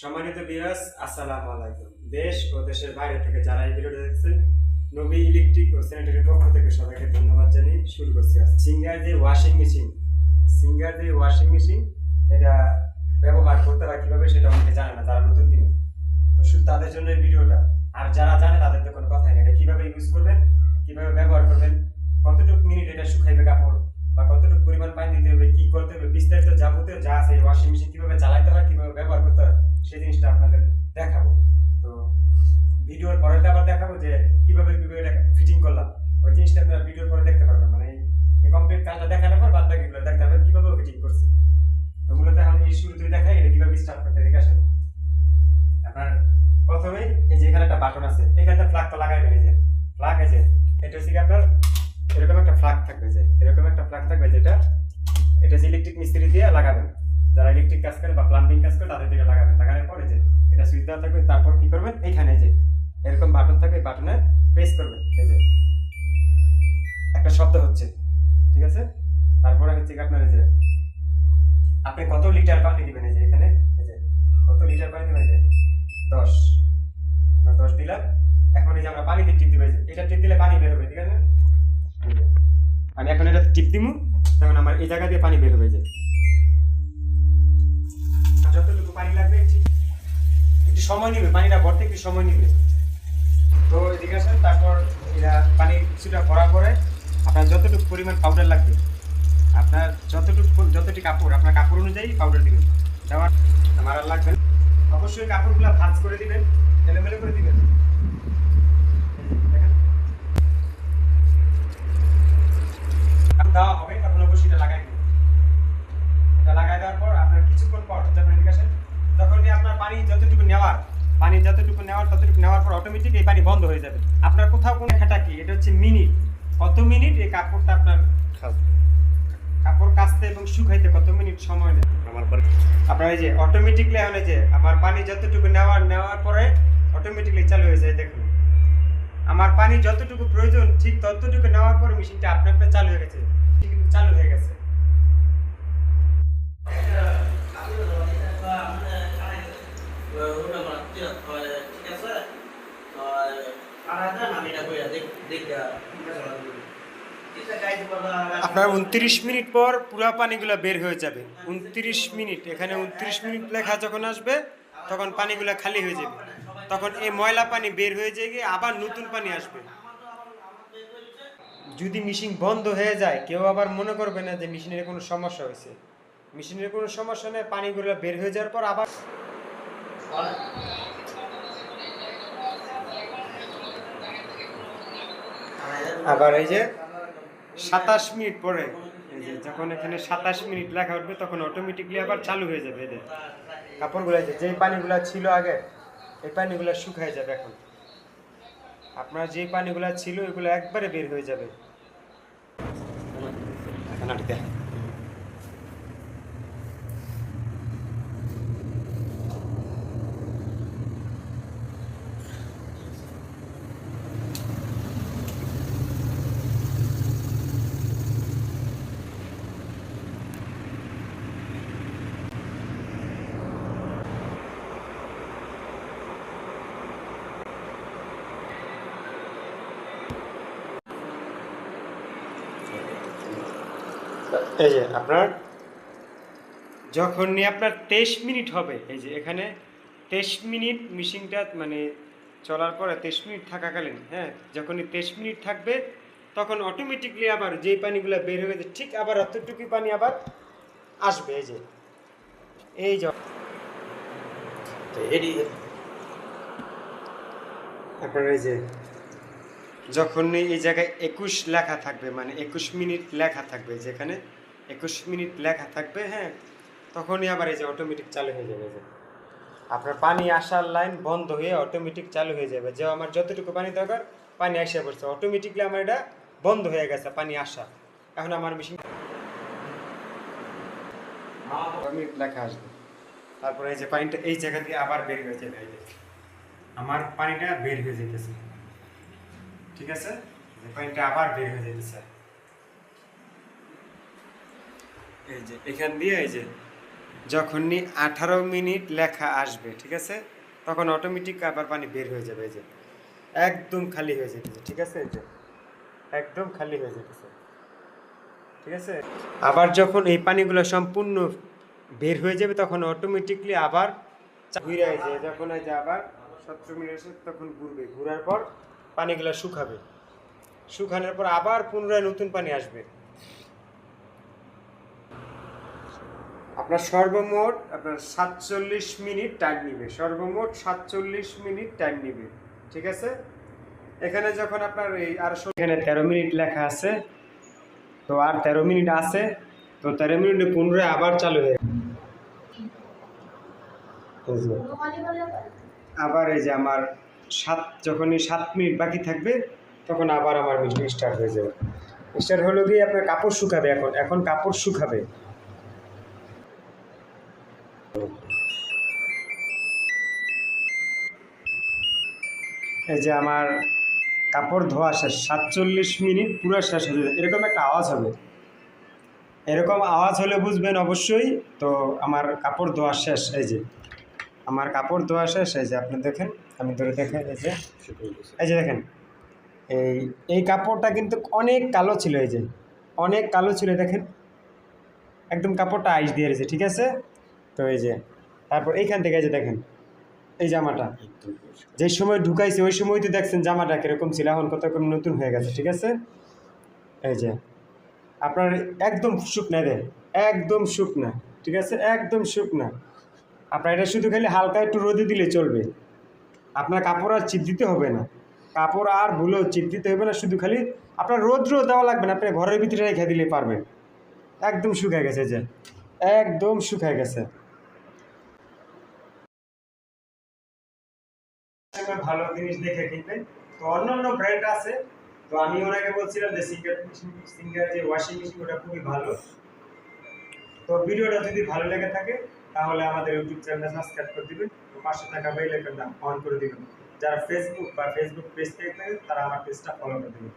সম্মানিত বিয়াস আসসালামু আলাইকুম। দেশ ও দেশের বাইরে থেকে যারা এই ভিডিওটা দেখছেন, নবী ইলেকট্রিক ও স্যানিটারির পক্ষ থেকে সবাইকে ধন্যবাদ জানিয়ে শুরু করছি সিঙ্গার যে ওয়াশিং মেশিন, সিঙ্গার যে ওয়াশিং মেশিন, এটা ব্যবহার করতে হয় কীভাবে সেটা অনেকে জানে না তারা নতুন কিনে। তো শুধু তাদের জন্য এই ভিডিওটা। আর যারা জানে তাদের তো কোনো কথাই নেই। এটা কীভাবে ইউজ করবেন, কীভাবে ব্যবহার করবেন, কতটুকু মিনিট এটা শুকাইবে কাপড়, বা কতটুকু পরিমাণ পানি দিতে হবে, কী করতে হবে, বিস্তারিত যাবতীয় যা আছে ওয়াশিং মেশিন কীভাবে চালাতে হয়, কীভাবে ব্যবহার করতে হয় সেই জিনিসটা আপনাদের দেখাবো। তো ভিডিওর পরেটা আবার দেখাবো যে কীভাবে কীভাবে ফিটিং করলাম। ওই জিনিসটা আপনারা ভিডিওর পরে দেখতে পারবেন মানে এই- কমপ্লিট কাজটা দেখানোর পর বাদ বাকিগুলো দেখতে পারবেন কীভাবে ফিটিং করছি। তো মূলত এখন এই শুরুতে দেখাই এটা কীভাবে স্টার্ট করতে দেখে আসেন। আপনার প্রথমেই এই যে এখানে একটা বাটন আছে, এখানে তো লাগাইবেন এই যে। এই যে, এটা হচ্ছে আপনার, এরকম একটা ফ্ল্যাগ থাকবে যে, এরকম একটা ফ্ল্যাগ থাকবে যেটা, এটা যে ইলেকট্রিক মিস্ত্রি দিয়ে লাগাবেন। যারা ইলেকট্রিক কাজ করে বা প্লাম্বিং কাজ করে, তাদের দিকে লাগাবেন। লাগানোর পরে যে এটা সুইচ দেওয়া থাকবে, তারপর কি করবেন? এইখানে এই যে এরকম বাটন থাকবে বাটনে প্রেস করবেন। এই যে একটা শব্দ হচ্ছে, ঠিক আছে? তারপরে হচ্ছে আপনার যে আপনি কত লিটার পানি দিবেন? এই যে এখানে, এই যে কত লিটার পানি দিবেন? এই যে দশ। আমরা দশ দিলাম। এখন এই যে আমরা পানিতে টিপ দিবে এটা টিপ দিলে পানি বের হবে, ঠিক আছে। আমি এখন এটা টিপ দিমু তখন আমার এই জায়গা দিয়ে পানি বের হয়ে এই যে আর যতটুকু পানি লাগবে একটু সময় নেবে, পানিটা ভরতে একটু সময় নেবে। তো এদিকে আসেন, তারপর এরা পানি কিছুটা ভরা পরে আপনার যতটুকু পরিমাণ পাউডার লাগবে, আপনার যতটুকু যতটি কাপড়, আপনার কাপড় অনুযায়ী পাউডার দিবেন। আমার আর লাগবে। অবশ্যই কাপড়গুলো ভাঁজ করে দিবেন, এলোমেলো করে দিবেন। অটোমেটিক এই পানি বন্ধ হয়ে যাবে। আপনার কোথাও কোনো লেখাটা কি? এটা হচ্ছে মিনিট। কত মিনিট এই কাপড়টা আপনার কাপড় কাচতে এবং শুকাইতে কত মিনিট সময় নেয়? আমার পরে আপনার এই যে অটোমেটিকলি এখন যে আমার পানি যতটুকু নেওয়ার নেওয়ার পরে অটোমেটিকলি চালু হয়ে যায় দেখুন। আমার পানি যতটুকু প্রয়োজন ঠিক ততটুকু নেওয়ার পরে মেশিনটা আপনা আপনি চালু হয়ে গেছে। কিন্তু চালু হয়ে গেছে। আপনার উনত্রিশ মিনিট পর পুরা পানিগুলো বের হয়ে যাবে। উনত্রিশ মিনিট এখানে উনত্রিশ মিনিট লেখা যখন আসবে তখন পানিগুলো খালি হয়ে যাবে। তখন এই ময়লা পানি বের হয়ে যায় গিয়ে আবার নতুন পানি আসবে। যদি মেশিন বন্ধ হয়ে যায় কেউ আবার মনে করবে না যে মেশিনের কোনো সমস্যা হয়েছে। মেশিনের কোনো সমস্যা নেই পানিগুলো বের হয়ে যাওয়ার পর আবার আবার এই যে সাতাশ মিনিট পরে এই যে যখন এখানে সাতাশ মিনিট লেখা উঠবে তখন অটোমেটিকলি আবার চালু হয়ে যাবে এদের কাপড়গুলো যে যেই পানিগুলো ছিল আগে এই পানিগুলো শুকায় যাবে এখন। আপনার যে পানিগুলো ছিল এগুলো একবারে বের হয়ে যাবে। এই যে আপনার? যখনই আপনার তেইশ মিনিট হবে এই যে এখানে তেইশ মিনিট মিশিংটা মানে চলার পরে তেইশ মিনিট থাকাকালীন হ্যাঁ যখনই তেইশ মিনিট থাকবে তখন অটোমেটিকলি আবার যেই পানিগুলো বের হয়ে গেছে ঠিক আবার অতটুকু পানি আবার আসবে এই যে। এই যে। আপনার এই যে যখন এই জায়গায় একুশ লেখা থাকবে মানে একুশ মিনিট লেখা থাকবে, যেখানে একুশ মিনিট লেখা থাকবে হ্যাঁ তখনই আবার এই যে অটোমেটিক চালু হয়ে যাবে যে। আপনার পানি আসার লাইন বন্ধ হয়ে অটোমেটিক চালু হয়ে যাবে। যে আমার যতটুকু পানি দরকার, পানি আসে পড়ছে। অটোমেটিকলি আমার এটা বন্ধ হয়ে গেছে, পানি আসা। এখন আমার মেশিন লেখা আসবে। তারপরে এই যে পানিটা এই জায়গা দিয়ে আবার বের হয়ে যাবে আমার পানিটা বের হয়ে যেতেছে ঠিক আছে? যে পানিটা আবার বের হয়ে যেতেছে এই যে, এখান দিয়ে এই যে, যখনই আঠারো মিনিট লেখা আসবে, ঠিক আছে? তখন অটোমেটিক আবার পানি বের হয়ে যাবে, এই যে, একদম খালি হয়ে যেতেছে ঠিক আছে? এই যে, একদম খালি হয়ে যেতেছে ঠিক আছে? আবার যখন এই পানিগুলো সম্পূর্ণ বের হয়ে যাবে, তখন অটোমেটিকলি আবার ঘুরে যায়, যখন এই যে আবার সতেরো মিনিট তখন ঘুরবে। ঘুরার পর পানিগুলো শুকাবে। শুকানোর পর আবার পুনরায় নতুন পানি আসবে। আপনার সর্বমোট আপনার সাতচল্লিশ মিনিট টাইম নিবে। সর্বমোট সাতচল্লিশ মিনিট টাইম নিবে। ঠিক আছে? এখানে যখন আপনার এই আর এখানে তেরো মিনিট লেখা আছে। তো আর তেরো মিনিট আছে। তো তেরো মিনিটে পুনরায় আবার চালু হয়ে আবার এই যে আমার সাত, যখনই সাত মিনিট বাকি থাকবে, তখন আবার আমার মিটিং স্টার্ট হয়ে যাবে। স্টার্ট হলো গিয়ে আপনার কাপড় শুকাবে এখন এখন কাপড় শুকাবে। এই যে আমার কাপড় ধোয়া শেষ, সাতচল্লিশ মিনিট পুরো শেষ হয়ে যাবে। এরকম একটা আওয়াজ হবে। এরকম আওয়াজ হলে বুঝবেন অবশ্যই, তো আমার কাপড় ধোয়া শেষ, এই যে। আমার কাপড় ধোয়া শেষ, এই যে আপনি দেখেন, আমি ধরে দেখেন, এই যে এই যে দেখেন, এই এই কাপড়টা কিন্তু অনেক কালো ছিল, এই যে, অনেক কালো ছিল, দেখেন, একদম কাপড়টা আইস দিয়ে রয়েছে, ঠিক আছে? তো এই যে, তারপর এইখান থেকে এই যে দেখেন, এই জামাটা, যে সময় ঢুকাইছে, ওই সময় তো দেখছেন জামাটা কীরকম ছিল, এখন কত রকম নতুন হয়ে গেছে, ঠিক আছে? এই যে, আপনার একদম শুকনা দেয় একদম শুকনা, ঠিক আছে? একদম শুকনা। আপনার এটা শুধু খালি হালকা একটু রোদে দিলে চলবে। আপনার কাপড় আর চিপ দিতে হবে না। কাপড় আর ভুলেও চিপ দিতে হবে না, শুধু খালি আপনার রোদ রোদ দেওয়া লাগবে না আপনি ঘরের ভিতরে রেখে দিলে পারবেন একদম শুকায় গেছে যে। একদম শুকায় গেছে। ভালো জিনিস দেখে কিনবেন। তো অন্য অন্য ব্র্যান্ড আছে। তো আমি ওনাকে বলছিলাম যে সিঙ্গার সিঙ্গার যে ওয়াশিং মেশিন ওটা খুবই ভালো। তো ভিডিওটা যদি ভালো লেগে থাকে তাহলে আমাদের ইউটিউব চ্যানেলটা সাবস্ক্রাইব করে দিবেন পাশে থাকা বেল আইকনটা অন করে দিবেন। যারা ফেসবুক বা ফেসবুক পেজ থেকে থাকেন তারা আমার পেজটা ফলো করে দিবেন।